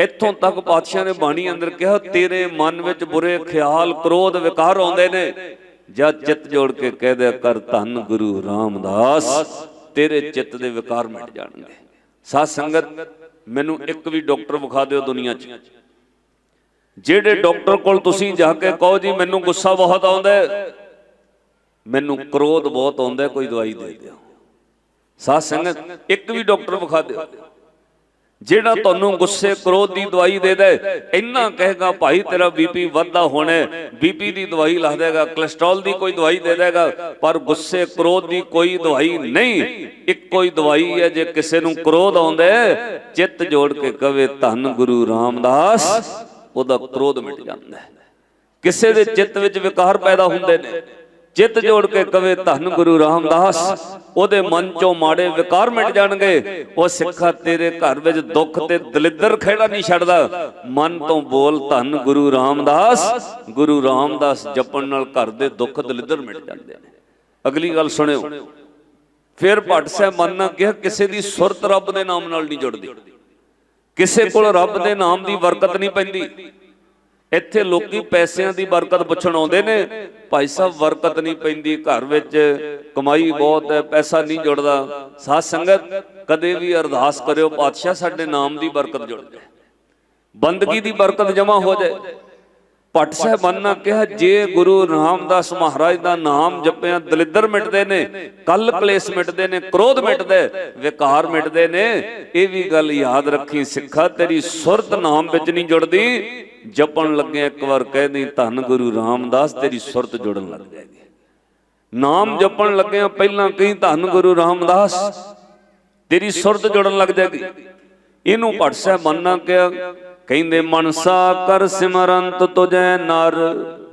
ਇੱਥੋਂ ਤੱਕ ਪਾਤਸ਼ਾਹ ਨੇ ਬਾਣੀ ਅੰਦਰ ਕਿਹਾ, ਤੇਰੇ ਮਨ ਵਿੱਚ ਬੁਰੇ ਖਿਆਲ, ਕ੍ਰੋਧ, ਵਿਕਾਰ ਆਉਂਦੇ ਨੇ। ਜਦ ਚਿੱਤ ਜੋੜ ਕੇ ਕਹਿ ਦਿਆ ਕਰ, ਧੰਨ ਗੁਰੂ ਰਾਮਦਾਸ, ਤੇਰੇ ਚਿੱਤ ਦੇ ਵਿਕਾਰ ਮਿਟ ਜਾਣਗੇ। ਸਾਧ ਸੰਗਤ, ਮੈਨੂੰ ਇੱਕ ਵੀ ਡਾਕਟਰ ਵਿਖਾ ਦਿਓ ਦੁਨੀਆ 'ਚ। ਜਿਹੜੇ ਡਾਕਟਰ ਕੋਲ ਤੁਸੀਂ ਜਾ ਕੇ ਕਹੋ ਜੀ, ਮੈਨੂੰ ਗੁੱਸਾ ਬਹੁਤ ਆਉਂਦਾ ਮੈਨੂੰ ਕ੍ਰੋਧ ਬਹੁਤ ਆਉਂਦਾ ਕੋਈ ਦਵਾਈ ਦੇ ਦਿਓ। ਸਾਧ ਸੰਗਤ, ਇੱਕ ਵੀ ਡਾਕਟਰ ਵਿਖਾ ਦਿਓ। ਜਿਹੜਾ ਤੁਹਾਨੂੰ ਗੁੱਸੇ ਕ੍ਰੋਧ ਦੀ ਦਵਾਈ ਦੇ ਦੇ ਇੰਨਾ ਕਹੇਗਾ ਭਾਈ ਤੇਰਾ ਬੀਪੀ ਵੱਧਦਾ ਹੋਣਾ ਬੀਪੀ ਦੀ ਦਵਾਈ ਲਾ ਦੇਗਾ ਕੋਲੇਸਟ੍ਰੋਲ ਦੀ ਕੋਈ ਦਵਾਈ ਦੇ ਦੇਗਾ ਪਰ ਗੁੱਸੇ ਕ੍ਰੋਧ ਦੀ ਕੋਈ ਦਵਾਈ ਨਹੀਂ। ਇੱਕੋ ਹੀ ਦਵਾਈ ਹੈ ਜੇ ਕਿਸੇ ਨੂੰ ਕ੍ਰੋਧ ਆਉਂਦਾ ਚਿੱਤ ਜੋੜ ਕੇ ਕਵੇ ਧੰਨ ਗੁਰੂ ਰਾਮਦਾਸ। ਉਹਦਾ ਕ੍ਰੋਧ ਮਿਟ ਜਾਂਦਾ ਹੈ। ਕਿਸੇ ਦੇ ਚਿੱਤ ਵਿੱਚ ਵਿਕਾਰ ਪੈਦਾ ਹੁੰਦੇ ਨੇ। ਚਿੱਤ ਜੋੜ ਕੇ ਕਵੇ ਧੰਨ ਗੁਰੂ ਰਾਮਦਾਸ, ਉਹਦੇ ਮਨ ਚੋਂ ਮਾੜੇ ਵਿਕਾਰ ਮਿਟ ਜਾਣਗੇ। ਉਹ ਸਿੱਖਾ ਤੇਰੇ ਘਰ ਵਿੱਚ ਦੁੱਖ ਤੇ ਦਲਿੱਦਰ ਖੇੜਾ ਨਹੀਂ ਛੱਡਦਾ। ਮਨ ਤੋਂ ਬੋਲ ਧੰਨ ਗੁਰੂ ਰਾਮਦਾਸ ਗੁਰੂ ਰਾਮਦਾਸ ਜਪਣ ਨਾਲ ਘਰ ਦੇ ਦੁੱਖ ਦਲਿੱਦਰ ਮਿਟ ਜਾਂਦੇ ਨੇ। ਅਗਲੀ ਗੱਲ ਸੁਣਿਓ। ਫਿਰ ਭੱਟ ਸਾਹਿਬ ਮਨ ਨਾ ਕਿਹਾ, ਕਿਸੇ ਦੀ ਸੁਰਤ ਰੱਬ ਦੇ ਨਾਮ ਨਾਲ ਨਹੀਂ ਜੁੜਦੀ। ਕਿਸੇ ਕੋਲ ਰੱਬ ਦੇ ਨਾਮ ਦੀ ਬਰਕਤ ਨਹੀਂ ਪੈਂਦੀ। ਇੱਥੇ ਲੋਕੀ ਪੈਸਿਆਂ ਦੀ ਬਰਕਤ ਪੁੱਛਣ ਆਉਂਦੇ ਨੇ, ਭਾਈ ਸਾਹਿਬ ਬਰਕਤ ਨਹੀਂ ਪੈਂਦੀ ਘਰ ਵਿੱਚ, ਕਮਾਈ ਬਹੁਤ ਹੈ, ਪੈਸਾ ਨਹੀਂ ਜੁੜਦਾ। ਸਾਧ ਸੰਗਤ, ਕਦੇ ਵੀ ਅਰਦਾਸ ਕਰਿਓ, ਪਾਤਸ਼ਾਹ ਸਾਡੇ ਨਾਮ ਦੀ ਬਰਕਤ ਜੁੜ ਜਾਏ। ਬੰਦਗੀ ਦੀ ਬਰਕਤ ਜਮਾ ਹੋ ਜਾਏ। ਭੱਟ ਸਾਹਿਬਾਨ ਨੇ ਕਿਹਾ, ਜੇ ਗੁਰੂ ਰਾਮਦਾਸ ਮਹਾਰਾਜ ਦਾ ਨਾਮ ਜਪਿਆ, ਦਲਿੱਦਰ ਮਿਟਦੇ ਨੇ, ਕੱਲ ਕਲੇਸ਼ ਮਿਟਦੇ ਨੇ, ਕ੍ਰੋਧ ਮਿਟਦੇ ਵਿਕਾਰ ਮਿਟਦੇ ਨੇ, ਇਹ ਵੀ ਗੱਲ ਯਾਦ ਰੱਖੀ, ਸਿੱਖਾ, ਤੇਰੀ ਸੁਰਤ ਨਾਮ ਵਿੱਚ ਨਹੀਂ ਜੁੜਦੀ। ਜਪਣ ਲੱਗੇ ਇੱਕ ਵਾਰ ਕਹਿ ਦੀ ਧੰਨ ਗੁਰੂ ਰਾਮਦਾਸ, ਤੇਰੀ ਸੁਰਤ ਜੁੜਨ ਲੱਗ ਜਾਏਗੀ। ਨਾਮ ਜਪਣ ਲੱਗਿਆ ਪਹਿਲਾਂ ਕਹੀਂ, ਧੰਨ ਗੁਰੂ ਰਾਮਦਾਸ, ਤੇਰੀ ਸੁਰਤ ਜੁੜਨ ਲੱਗ ਜਾਏਗੀ। ਇਹਨੂੰ ਭੱਟ ਸਾਹਿਬ ਮੰਨਣਾ ਕਿਹਾ, ਕਹਿੰਦੇ, ਮਨਸਾ ਕਰ ਸਿਮਰੰਤ ਤੁਜੈ ਨਰ,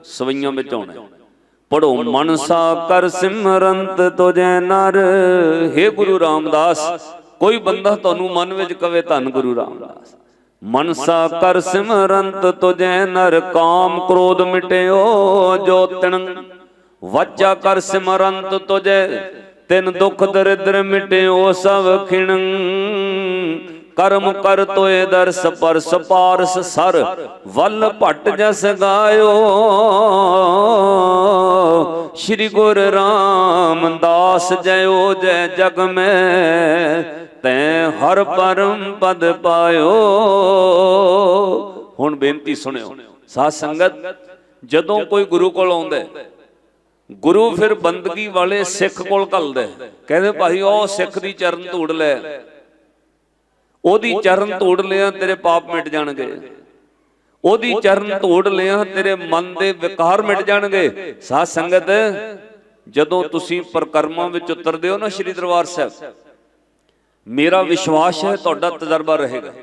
ਸਵਈਆਂ ਵਿੱਚ ਆਉਣਾ ਪੜੋ ਮਨਸਾ ਕਰ ਸਿਮਰੰਤ ਤੁਜੈ ਨਰ हे ਗੁਰੂ ਰਾਮਦਾਸ, ਕੋਈ ਬੰਦਾ ਤੁਹਾਨੂੰ ਮਨ ਵਿੱਚ ਕਵੇ, ਧੰਨ ਗੁਰੂ ਰਾਮਦਾਸ। ਮਨਸਾ ਕਰ ਸਿਮਰੰਤ ਤੁਜੈ ਨਰ ਕਾਮ ਕ੍ਰੋਧ ਮਿਟਿਓ, ਜੋ ਤਿਣ ਵਾਚਾ ਕਰ ਸਿਮਰੰਤ ਤੁਜੈ, ਤਿਨ ਦੁਖ ਦਰਿਦਰ ਮਿਟਿਓ, ਸਭ ਖਿਣ। ਕਰਮ ਕਰ ਤੋਏ ਦਰਸ ਪਰਸ ਪਾਰਸ ਸਰ, ਵੱਲ ਭਟ ਜਸ ਗਾਇਓ। ਸ੍ਰੀ ਗੁਰ ਰਾਮਦਾਸ ਜਯੋ ਜੈ ਜਗ ਮੈਂ ਤੈ ਹਰ ਪਰਮ ਪਦ ਪਾਇਓ। ਹੁਣ ਬੇਨਤੀ ਸੁਣਿਓ, ਸਾਧ ਸੰਗਤ, ਜਦੋਂ ਕੋਈ ਗੁਰੂ ਕੋਲ ਆਉਂਦਾ ਗੁਰੂ ਫਿਰ ਬੰਦਗੀ ਵਾਲੇ ਸਿੱਖ ਕੋਲ ਘੱਲਦਾ ਕਹਿੰਦੇ ਭਾਈ, ਉਹ ਸਿੱਖ ਦੀ ਚਰਨ ਧੂੜ ਲੈ। ਉਹਦੀ ਚਰਨ ਧੂੜ ਲਿਆ ਤੇਰੇ ਪਾਪ ਮਿਟ ਜਾਣਗੇ। ਉਹਦੀ ਚਰਨ ਧੂੜ ਲਿਆ ਤੇਰੇ ਮਨ ਦੇ ਵਿਕਾਰ ਮਿਟ ਜਾਣਗੇ। ਸਾਧ ਸੰਗਤ, ਜਦੋਂ ਤੁਸੀਂ ਪ੍ਰਕਰਮਾਂ ਵਿੱਚ ਉਤਰਦੇ ਹੋ ਨਾ, ਸ੍ਰੀ ਦਰਬਾਰ ਸਾਹਿਬ ਮੇਰਾ ਵਿਸ਼ਵਾਸ ਹੈ, ਤੁਹਾਡਾ ਤਜਰਬਾ ਰਹੇਗਾ।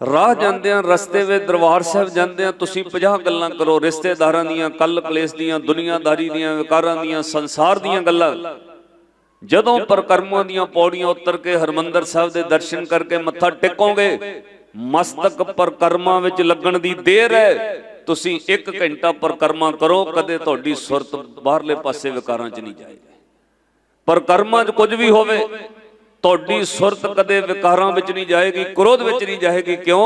ਰਾਹ ਜਾਂਦਿਆਂ ਰਸਤੇ ਵਿੱਚ ਦਰਬਾਰ ਸਾਹਿਬ ਜਾਂਦਿਆਂ ਤੁਸੀਂ 50 ਗੱਲਾਂ ਕਰੋ, ਰਿਸ਼ਤੇਦਾਰਾਂ ਦੀਆਂ, ਕੱਲ ਕਲੇਸ਼ ਦੀਆਂ, ਦੁਨੀਆਦਾਰੀ ਦੀਆਂ, ਵਿਕਾਰਾਂ ਦੀਆਂ, ਸੰਸਾਰ ਦੀਆਂ ਗੱਲਾਂ। ਜਦੋਂ ਪਰਕਰਮਾਂ ਦੀਆਂ ਪੌੜੀਆਂ ਉਤਰ ਕੇ ਹਰਮੰਦਰ ਸਾਹਿਬ ਦੇ ਦਰਸ਼ਨ ਕਰਕੇ ਮੱਥਾ ਟੇਕੋਗੇ, ਮਸਤਕ ਪਰਕਰਮਾਂ ਵਿੱਚ ਲੱਗਣ ਦੀ ਦੇਰ ਹੈ। ਤੁਸੀਂ 1 ਘੰਟਾ ਪਰਕਰਮਾ ਕਰੋ, ਕਦੇ ਤੁਹਾਡੀ ਸੁਰਤ ਬਾਹਰਲੇ ਪਾਸੇ ਵਿਕਾਰਾਂ 'ਚ ਨਹੀਂ ਜਾਏਗੀ। ਪਰਕਰਮਾਂ 'ਚ ਕੁਝ ਵੀ ਹੋਵੇ ਤੁਹਾਡੀ ਸੁਰਤ ਕਦੇ ਵਿਕਾਰਾਂ ਵਿੱਚ ਨਹੀਂ ਜਾਏਗੀ ਕ੍ਰੋਧ ਵਿੱਚ ਨਹੀਂ ਜਾਏਗੀ ਕਿਉਂ?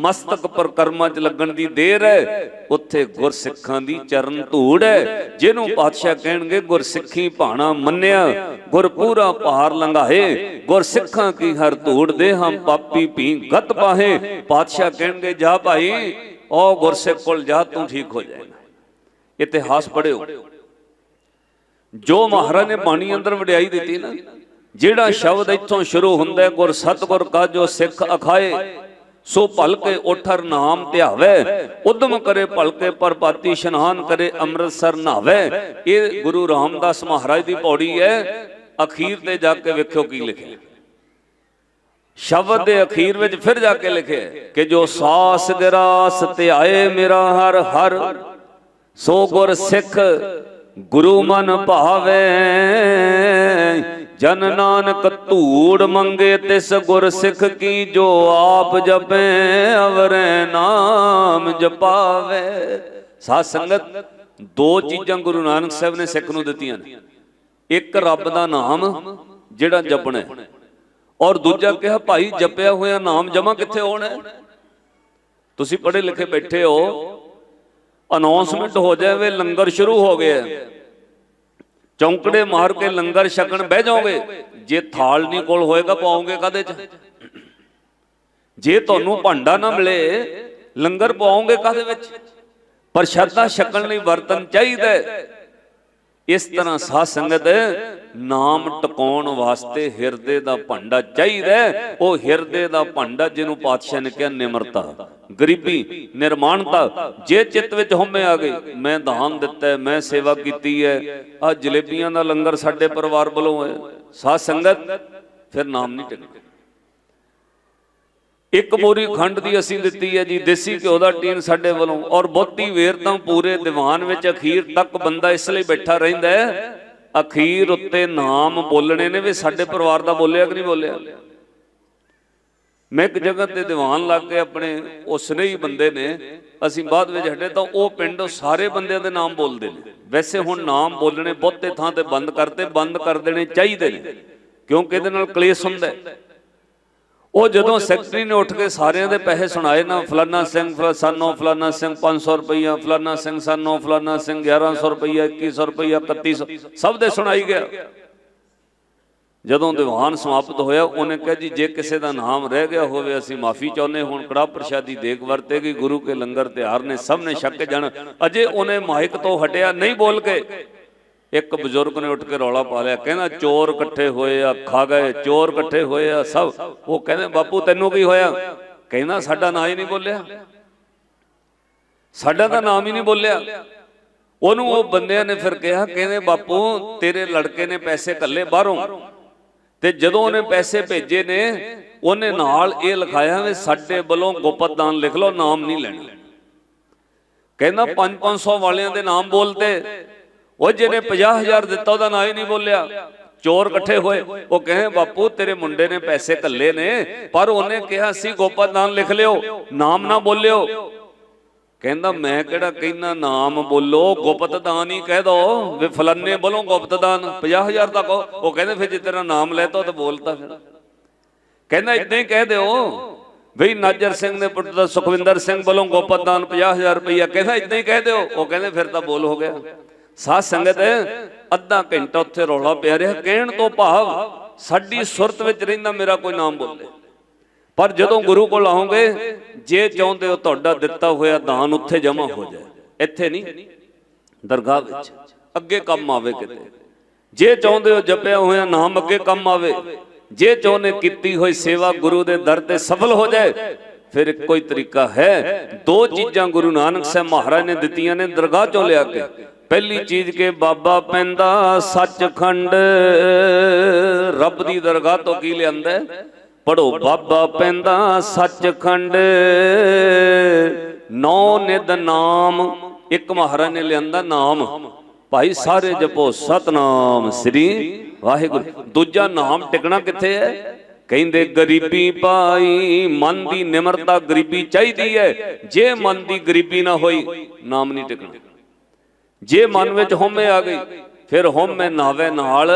ਮਸਤਕ ਪਰਕਰਮਾਂ 'ਚ ਲੱਗਣ ਦੀ ਦੇਰ ਹੈ। ਉੱਥੇ ਗੁਰਸਿੱਖਾਂ ਦੀ ਚਰਨ ਧੂੜ ਹੈ। ਜਿਹਨੂੰ ਪਾਤਸ਼ਾਹ ਕਹਿਣਗੇ ਗੁਰਸਿੱਖੀ ਭਾਣਾ ਮੰਨਿਆ ਗੁਰ ਪੂਰਾ ਭਾਰ ਲੰਘਾਏ ਗੁਰਸਿੱਖਾਂ ਕੀ ਹਰ ਧੂੜ ਦੇ ਹਮ ਪਾਪੀ ਭੀ ਗਤ ਪਾਹੇ। ਪਾਤਸ਼ਾਹ ਕਹਿਣਗੇ ਜਾ ਭਾਈ ਉਹ ਗੁਰਸਿੱਖ ਕੋਲ ਜਾ ਤੂੰ ਠੀਕ ਹੋ ਜਾਏਗਾ। ਇਤਿਹਾਸ ਪੜਿਓ ਜੋ ਮਹਾਰਾਜ ਨੇ ਬਾਣੀ ਅੰਦਰ ਵਡਿਆਈ ਦਿੱਤੀ ਨਾ ਜਿਹੜਾ ਸ਼ਬਦ ਇੱਥੋਂ ਸ਼ੁਰੂ ਹੁੰਦਾ ਗੁਰ ਸਤਗੁਰ ਕਾ ਸਿੱਖ ਅਖਾਏ, ਸੋ ਭਲਕੇ ਉਠਰ ਨਾਮ ਧਿਆਵੇ, ਉਦਮ ਕਰੇ ਭਲਕੇ ਪਰਪਾਤੀ ਇਸ਼ਨਾਨ ਕਰੇ ਅੰਮ੍ਰਿਤਸਰ ਨਹਾਵੇ ਇਹ ਗੁਰੂ ਰਾਮਦਾਸ ਮਹਾਰਾਜ ਦੀ ਪੌੜੀ ਹੈ, ਅਖੀਰ ਤੇ ਜਾ ਕੇ ਵੇਖਿਓ ਕੀ ਲਿਖਿਆ। ਸ਼ਬਦ ਦੇ ਅਖੀਰ ਵਿੱਚ ਫਿਰ ਜਾ ਕੇ ਲਿਖਿਆ ਕਿ ਜੋ ਸਾਸ ਗਿਰਾਸ ਧਿਆਏ ਮੇਰਾ ਹਰ ਹਰ, ਸੋ ਗੁਰ ਸਿੱਖ ਗੁਰੂ ਮਨ ਭਾਵੇ। ਜਨ ਨਾਨਕ ਧੂੜ ਮੰਗੇ ਤਿਸ ਗੁਰ ਸਿੱਖ ਕੀ ਜੋ ਆਪ ਜਪੇ, ਅਵਰੇ ਨਾਮ ਜਪਾਵੇ। ਸਾਧ ਸੰਗਤ, ਦੋ ਚੀਜ਼ਾਂ ਗੁਰੂ ਨਾਨਕ ਸਾਹਿਬ ਨੇ ਸਿੱਖ ਨੂੰ ਦਿੱਤੀਆਂ ਨੇ। ਇੱਕ ਰੱਬ ਦਾ ਨਾਮ, ਜਿਹੜਾ ਜਪਣਾ ਔਰ ਦੂਜਾ ਕਿਹਾ, ਭਾਈ, ਜਪਿਆ ਹੋਇਆ ਨਾਮ ਜਮਾ ਕਿੱਥੇ ਹੋਣਾ ਤੁਸੀਂ ਪੜ੍ਹੇ ਲਿਖੇ ਬੈਠੇ ਹੋ। ਅਨਾਉਂਸਮੈਂਟ ਹੋ ਜਾਵੇ, ਲੰਗਰ ਸ਼ੁਰੂ ਹੋ ਗਿਆ। ਚੌਂਕੜੇ ਮਾਰ ਕੇ ਲੰਗਰ ਛਕਣ ਬਹਿ ਜਾਓਗੇ। ਜੇ ਥਾਲ ਨਹੀਂ ਕੋਲ ਹੋਏਗਾ ਪਾਓਗੇ ਕਾਦੇ ਚ? ਜੇ ਤੁਹਾਨੂੰ ਭਾਂਡਾ ਨਾ ਮਿਲੇ ਲੰਗਰ ਪਾਓਗੇ ਕਾਦੇ ਵਿੱਚ? ਪ੍ਰਸ਼ਾਦਾ ਛਕਣ ਲਈ ਬਰਤਨ ਚਾਹੀਦਾ ਹੈ। ਇਸ ਤਰ੍ਹਾਂ ਸਾਧ ਸੰਗਤ ਨਾਮ ਟਿਕਾਉਣ ਵਾਸਤੇ ਹਿਰਦੇ ਦਾ ਭਾਂਡਾ ਚਾਹੀਦਾ ਉਹ ਹਿਰਦੇ ਦਾ ਭਾਂਡਾ ਜਿਹਨੂੰ ਪਾਤਸ਼ਾਹ ਨੇ ਕਿਹਾ ਨਿਮਰਤਾ। ਗਰੀਬੀ, ਨਿਰਮਾਣਤਾ, ਜੇ ਚਿੱਤ ਵਿੱਚ ਹਉਮੈ ਆ ਗਈ, ਮੈਂ ਦਾਨ ਦਿੱਤਾ ਮੈਂ ਸੇਵਾ ਕੀਤੀ ਹੈ। ਆ ਜਲੇਬੀਆਂ ਦਾ ਲੰਗਰ ਸਾਡੇ ਪਰਿਵਾਰ ਵੱਲੋਂ ਹੈ। ਸਾਧ ਸੰਗਤ ਫਿਰ ਨਾਮ ਨਹੀਂ ਟਿਕਣਾ ਇੱਕ ਮੋਰੀ ਖੰਡ ਦੀ ਅਸੀਂ ਦਿੱਤੀ ਹੈ ਜੀ ਦੇਸੀ ਘਿਓ ਦਾ ਟੀਨ ਸਾਡੇ ਵੱਲੋਂ। ਔਰ ਬਹੁਤੀ ਵੇਰ ਤਾਂ ਪੂਰੇ ਦੀਵਾਨ ਵਿੱਚ ਅਖੀਰ ਤੱਕ ਬੰਦਾ ਇਸ ਲਈ ਬੈਠਾ ਰਹਿੰਦਾ ਹੈ। ਅਖੀਰ ਉੱਤੇ ਨਾਮ ਬੋਲਣੇ ਨੇ ਵੀ ਸਾਡੇ ਪਰਿਵਾਰ ਦਾ ਬੋਲਿਆ ਕਿ ਨਹੀਂ ਬੋਲਿਆ। ਮੈਂ ਇੱਕ ਜਗ੍ਹਾ ਤੇ ਦੀਵਾਨ ਲੱਗ ਕੇ ਆਪਣੇ ਉਸਨੇ ਹੀ ਬੰਦੇ ਨੇ ਅਸੀਂ ਬਾਅਦ ਵਿੱਚ ਹਟੇ ਤਾਂ ਉਹ ਪਿੰਡ ਸਾਰੇ ਬੰਦਿਆਂ ਦੇ ਨਾਮ ਬੋਲਦੇ ਨੇ। ਵੈਸੇ ਹੁਣ ਨਾਮ ਬੋਲਣੇ ਬਹੁਤੇ ਥਾਂ ਤੇ ਬੰਦ ਕਰਤੇ ਬੰਦ ਕਰ ਦੇਣੇ ਚਾਹੀਦੇ ਨੇ। ਕਿਉਂਕਿ ਇਹਦੇ ਨਾਲ ਕਲੇਸ਼ ਹੁੰਦਾ ਹੈ। ਉਹ ਜਦੋਂ ਸੈਕਟਰੀ ਨੇ ਉੱਠ ਕੇ ਸਾਰਿਆਂ ਦੇ ਪੈਸੇ ਸੁਣਾਏ ਨਾ ਫਲਾਨਾ ਸਿੰਘ ਸਾਨੋ ਫਲਾਨਾ ਸਿੰਘ 500 ਰੁਪਈਆ ਫਲਾਨਾ ਸਿੰਘ ਸਾਨੋ ਫਲਾਨਾ ਸਿੰਘ 1100 ਰੁਪਈਆ 2100 ਰੁਪਈਆ 3100 ਸਭ ਦੇ ਸੁਣਾਈ ਗਿਆ। ਜਦੋਂ ਦੀਵਾਨ ਸਮਾਪਤ ਹੋਇਆ ਉਹਨੇ ਕਿਹਾ ਜੀ ਜੇ ਕਿਸੇ ਦਾ ਨਾਮ ਰਹਿ ਗਿਆ ਹੋਵੇ ਅਸੀਂ ਮਾਫੀ ਚਾਹੁੰਦੇ ਹੁਣ ਕੜਾ ਪ੍ਰਸ਼ਾਦੀ ਦੇਗ ਵਰਤੇਗੀ ਗੁਰੂ ਕੇ ਲੰਗਰ ਤਿਆਰ ਨੇ ਸਭ ਨੇ ਛੱਕ ਜਾਣ। ਅਜੇ ਉਹਨੇ ਮਾਈਕ ਤੋਂ ਹਟਿਆ ਨਹੀਂ ਬੋਲ ਕੇ ਇੱਕ ਬਜ਼ੁਰਗ ਨੇ ਉੱਠ ਕੇ ਰੌਲਾ ਪਾ ਲਿਆ, ਕਹਿੰਦਾ ਚੋਰ ਇਕੱਠੇ ਹੋਏ ਆ, ਖਾ ਗਏ, ਚੋਰ ਇਕੱਠੇ ਹੋਏ ਆ, ਸਭ। ਉਹ ਕਹਿੰਦੇ, ਬਾਪੂ, ਤੈਨੂੰ ਕੀ ਹੋਇਆ? ਕਹਿੰਦਾ, ਸਾਡਾ ਨਾਂ ਹੀ ਨਹੀਂ ਬੋਲਿਆ। ਸਾਡਾ ਤਾਂ ਨਾਮ ਹੀ ਨਹੀਂ ਬੋਲਿਆ। ਉਹਨੂੰ ਉਹ ਬੰਦਿਆਂ ਨੇ ਫਿਰ ਕਿਹਾ, ਕਹਿੰਦੇ, ਬਾਪੂ, ਤੇਰੇ ਲੜਕੇ ਨੇ ਪੈਸੇ ਕੱਲੇ ਬਾਹਰੋਂ। ਤੇ ਜਦੋਂ ਉਹਨੇ ਪੈਸੇ ਭੇਜੇ ਨੇ, ਉਹਨੇ ਨਾਲ ਇਹ ਲਿਖਾਇਆ ਵੀ ਸਾਡੇ ਵੱਲੋਂ ਗੁਪਤਦਾਨ ਲਿਖ ਲਓ, ਨਾਮ ਨਹੀਂ ਲੈਣਾ। ਕਹਿੰਦਾ 5-500 ਵਾਲਿਆਂ ਦੇ ਨਾਮ ਬੋਲਤੇ। ਉਹ ਜਿਹਨੇ 50000 ਦਿੱਤਾ ਉਹਦਾ ਨਾਂ ਹੀ ਨਹੀਂ ਬੋਲਿਆ। ਚੋਰ ਇਕੱਠੇ ਹੋਏ। ਉਹ ਕਹੇ ਬਾਪੂ ਤੇਰੇ ਮੁੰਡੇ ਨੇ ਪੈਸੇ ਕੱਲੇ ਨੇ ਪਰ ਉਹਨੇ ਕਿਹਾ ਸੀ ਗੋਪਤ ਦਾਨ ਲਿਖ ਲਿਓ ਨਾਮ ਨਾ ਬੋਲਿਓ। ਕਹਿੰਦਾ ਮੈਂ ਕਿਹੜਾ ਕਹਿਣਾ ਨਾਮ ਬੋਲੋ ਗੁਪਤ ਦਾਨ ਹੀ ਕਹਿ ਦੋ। ਵੀ ਫਲਾਨੇ ਵੱਲੋਂ ਗੁਪਤ ਦਾਨ 50000 ਦਾ ਕਹੋ। ਉਹ ਕਹਿੰਦੇ ਫਿਰ ਜੇ ਤੇਰਾ ਨਾਮ ਲੈਤਾ ਤਾਂ ਬੋਲਤਾ ਫਿਰ। ਕਹਿੰਦਾ ਇਦਾਂ ਹੀ ਕਹਿ ਦਿਓ। ਬਈ ਨਾਜਰ ਸਿੰਘ ਦੇ ਪੁੱਤ ਦਾ ਸੁਖਵਿੰਦਰ ਸਿੰਘ ਵੱਲੋਂ ਗੁਪਤ ਦਾਨ 50000 ਰੁਪਈਆ। ਕਹਿੰਦਾ ਇਦਾਂ ਹੀ ਕਹਿ ਦਿਓ। ਉਹ ਕਹਿੰਦੇ ਫਿਰ ਤਾਂ ਬੋਲ ਹੋ ਗਿਆ। ਸਾਧ ਸੰਗਤ, ਅੱਧਾ ਘੰਟਾ ਉੱਥੇ ਰੌਲਾ ਪਿਆ ਰਿਹਾ, ਕਹਿਣ ਤੋਂ ਭਾਵ ਸਾਡੀ ਸੁਰਤ ਵਿੱਚ ਰਹਿੰਦਾ ਮੇਰਾ ਕੋਈ ਨਾਮ ਬੋਲੇ। ਪਰ ਜਦੋਂ ਗੁਰੂ ਕੋਲ ਆਉਂਗੇ, ਜੇ ਚਾਹੁੰਦੇ ਹੋ ਤੁਹਾਡਾ ਦਿੱਤਾ ਹੋਇਆ ਦਾਨ ਉੱਥੇ ਜਮ੍ਹਾਂ ਹੋ ਜਾਏ। ਇੱਥੇ ਨਹੀਂ, ਦਰਗਾਹ ਵਿੱਚ। ਅੱਗੇ ਕੰਮ ਆਵੇ ਕਿਤੇ। ਜੇ ਚਾਹੁੰਦੇ ਹੋ ਜਪਿਆ ਹੋਇਆ ਨਾਮ ਅੱਗੇ ਕੰਮ ਆਵੇ। ਜੇ ਚਾਹੁੰਦੇ ਕੀਤੀ ਹੋਈ ਸੇਵਾ ਗੁਰੂ ਦੇ ਦਰ ਤੇ ਸਫਲ ਹੋ ਜਾਏ, ਫਿਰ ਇੱਕੋ ਹੀ ਤਰੀਕਾ ਹੈ। ਦੋ ਚੀਜ਼ਾਂ ਗੁਰੂ ਨਾਨਕ ਸਾਹਿਬ ਮਹਾਰਾਜ ਨੇ ਦਿੱਤੀਆਂ ਨੇ ਦਰਗਾਹ ਚੋਂ ਲਿਆ ਕੇ। ਪਹਿਲੀ ਚੀਜ਼ ਕੇ ਬਾਬਾ ਪੈਂਦਾ ਸੱਚਖੰਡ। ਰੱਬ ਦੀ ਦਰਗਾਹ ਤੋਂ ਕੀ ਲਿਆਂਦਾ? ਪੜੋ ਬਾਬਾ ਪੈਂਦਾ ਸੱਚਖੰਡ। ਨੌ ਨਿਦ ਨਾਮ, ਇੱਕ ਮਹਾਰਾਜ ਨੇ ਲਿਆਂਦਾ ਨਾਮ। ਭਾਈ ਸਾਰੇ ਜਪੋ ਸਤਨਾਮ, ਸ੍ਰੀ ਵਾਹਿਗੁਰੂ। ਦੂਜਾ ਨਾਮ ਟਿਕਣਾ ਕਿੱਥੇ ਹੈ? ਕਹਿੰਦੇ, ਗਰੀਬੀ ਪਾਈ, ਮਨ ਦੀ ਨਿਮਰਤਾ ਗਰੀਬੀ ਚਾਹੀਦੀ ਹੈ। ਜੇ ਮਨ ਦੀ ਗਰੀਬੀ ਨਾ ਹੋਈ, ਨਾਮ ਨਹੀਂ ਟਿਕਣਾ। ਜੇ ਮਨ ਵਿੱਚ ਹਉਮੈ ਆ ਗਈ, ਫਿਰ ਹਉਮੈ ਨਾਵੇ ਨਾਲ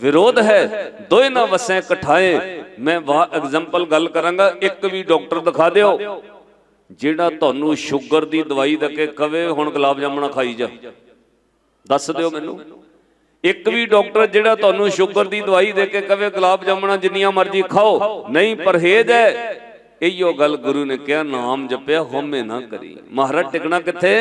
ਵਿਰੋਧ ਹੈ। ਦੋਏ ਨਾ ਵਸੈ ਇਕਠਾਏ। ਮੈਂ ਵਾ ਐਗਜ਼ਾਮਪਲ ਗੱਲ ਕਰਾਂਗਾ, ਇੱਕ ਵੀ ਡਾਕਟਰ ਦਿਖਾ ਦਿਓ, ਜਿਹੜਾ ਤੁਹਾਨੂੰ ਸ਼ੂਗਰ ਦੀ ਦਵਾਈ ਦੇ ਕੇ ਕਵੇ, ਹੁਣ ਗੁਲਾਬ ਜਾਮਣਾ ਖਾਈ ਜਾ। ਦੱਸ ਦਿਓ ਮੈਨੂੰ। ਇੱਕ ਵੀ ਡਾਕਟਰ ਜਿਹੜਾ ਤੁਹਾਨੂੰ ਸ਼ੂਗਰ ਦੀ ਦਵਾਈ ਦੇ ਕੇ ਕਵੇ, ਗੁਲਾਬ ਜਾਮਣਾ ਜਿੰਨੀਆਂ ਮਰਜ਼ੀ ਖਾਓ। ਨਹੀਂ, ਪਰਹੇਜ਼ ਹੈ। ਇਹੀਓ ਗੱਲ ਗੁਰੂ ਨੇ ਕਿਹਾ, ਨਾਮ ਜਪਿਆ, ਹਉਮੈ ਨਾ ਕਰੀ। ਮਹਾਰਾਜ, ਟਿਕਣਾ ਕਿੱਥੇ?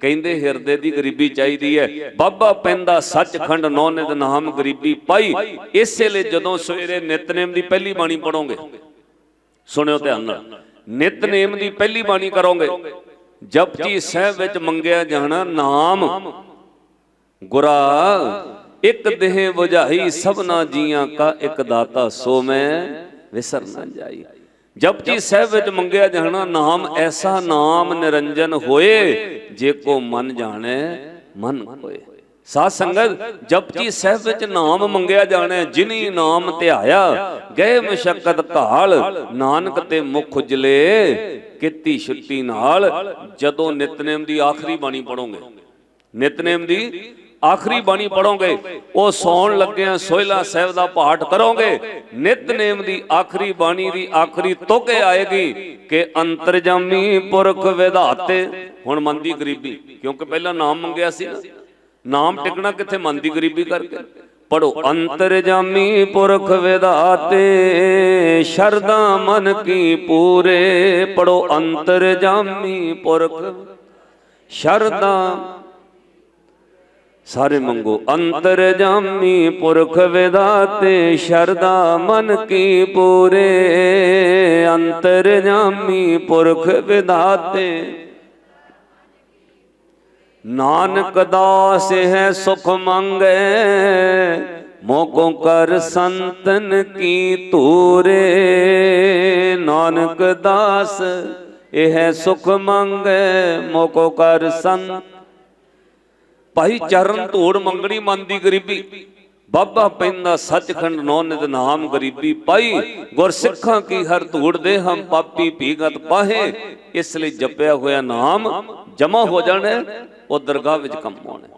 ਕਹਿੰਦੇ ਹਿਰਦੇ ਦੀ ਗਰੀਬੀ ਚਾਹੀਦੀ ਹੈ। ਬਾਬਾ ਪੈਂਦਾ ਸੱਚਖੰਡ, ਨੌਨੇ ਦਾ ਨਾਮ ਗਰੀਬੀ ਪਾਈ। ਇਸੇ ਲਈ ਜਦੋਂ ਸਵੇਰੇ ਨਿਤਨੇਮ ਦੀ ਪਹਿਲੀ ਬਾਣੀ ਪੜੋਗੇ ਸੁਣਿਓ ਧਿਆਨ ਨਾਲ। ਨਿਤਨੇਮ ਦੀ ਪਹਿਲੀ ਬਾਣੀ ਕਰੋਗੇ ਜਪਜੀ ਸਾਹਿਬ ਵਿੱਚ ਮੰਗਿਆ ਜਾਣਾ ਨਾਮ। ਗੁਰਾ, ਇੱਕ ਦੇਹ 부ਝਾਈ ਸਭਨਾ ਜੀਆਂ ਕਾ ਇੱਕ ਦਾਤਾ ਸੋ ਮੈਂ ਵਿਸਰ ਨਾ ਜਾਈ। ਜਪਜੀ ਸਾਹਿਬ ਵਿੱਚ ਮੰਗਿਆ ਜਾਣਾ ਨਾਮ ਐਸਾ ਨਾਮ ਨਿਰੰਜਨ ਹੋਏ ਜੇ ਕੋ ਮਨ ਜਾਣੈ ਮਨ ਹੋਏ। ਸਾਧ ਸੰਗਤ ਜਪਜੀ ਸਾਹਿਬ ਵਿੱਚ ਨਾਮ ਮੰਗਿਆ ਜਾਣਾ ਜਿਨੀ ਨਾਮ ਧਿਆਇਆ ਗਏ ਮਸ਼ਕਤ ਘਾਲ ਨਾਨਕ ਤੇ ਮੁਖ ਉਜਲੇ ਕੀਤੀ ਛੁੱਟੀ ਨਾਲ ਜਦੋਂ ਨਿਤਨੇਮ ਦੀ ਆਖਰੀ ਬਾਣੀ ਪੜੋਗੇ ਨਿਤਨੇਮ ਦੀ ਆਖਰੀ ਬਾਣੀ ਪੜੋਗੇ ਉਹ ਸੌਣ ਲੱਗਿਆਂ ਸੋਹਿਲਾ ਸਾਹਿਬ ਦਾ ਪਾਠ ਕਰੋਗੇ। ਨਿਤਨੇਮ ਦੀ ਆਖਰੀ ਬਾਣੀ ਦੀ ਆਖਰੀ ਤੁਕ ਆਏਗੀ ਕਿ ਅੰਤਰਜਾਮੀ ਪੁਰਖ ਵਿਧਾਤੇ। ਹੁਣ ਮਨ ਦੀ ਗਰੀਬੀ, ਕਿਉਂਕਿ ਪਹਿਲਾਂ ਨਾਮ ਮੰਗਿਆ ਸੀ ਨਾ। ਨਾਮ ਟਿਕਣਾ ਕਿੱਥੇ? ਮਨ ਦੀ ਗਰੀਬੀ ਕਰਕੇ। ਪੜੋ ਅੰਤਰਜਾਮੀ ਪੁਰਖ ਵਿਧਾਤੇ ਸ਼ਰਦਾ ਮਨ ਕੀ ਪੂਰੇ। ਪੜੋ ਅੰਤਰਜਾਮੀ ਪੁਰਖ ਸ਼ਰਦਾ ਸਾਰੇ ਮੰਗੋ ਅੰਤਰ ਜਾਮੀ ਪੁਰਖ ਵਿਦਾਤੇ ਸ਼ਰਦਾ ਮਨ ਕੀ ਪੂਰੇ। ਅੰਤਰ ਜਾਮੀ ਪੁਰਖ ਵਿਦਾਤੇ। ਨਾਨਕ ਦਾਸ ਹੈ ਸੁਖ ਮੰਗੇ, ਮੋਕੋ ਕਰ ਸੰਤਨ ਕੀ ਤੂਰੇ ਨਾਨਕ ਦਾਸ ਇਹ ਹੈ ਸੁਖ ਮੰਗੇ, ਮੋਕੋ ਕਰ ਸੰਤ ਭਾਈ ਚਰਨ ਧੂੜ ਮੰਗਣੀ ਮਨ ਦੀ ਗਰੀਬੀ। ਬਾਬਾ ਪੈਂਦਾ ਸੱਚਖੰਡ ਨੌ ਨਾਮ ਗਰੀਬੀ। ਪਾਈ ਗੁਰਸਿੱਖਾਂ ਕੀ ਹਰ ਧੂੜ ਦੇ ਹਮ ਪਾਪੀ ਭੀਗਤ ਪਾਹੇ। ਇਸ ਲਈ ਜਪਿਆ ਹੋਇਆ ਨਾਮ ਜਮਾ ਹੋ ਜਾਣਾ ਉਹ ਦਰਗਾਹ ਵਿੱਚ ਕੰਮ ਆਉਣਾ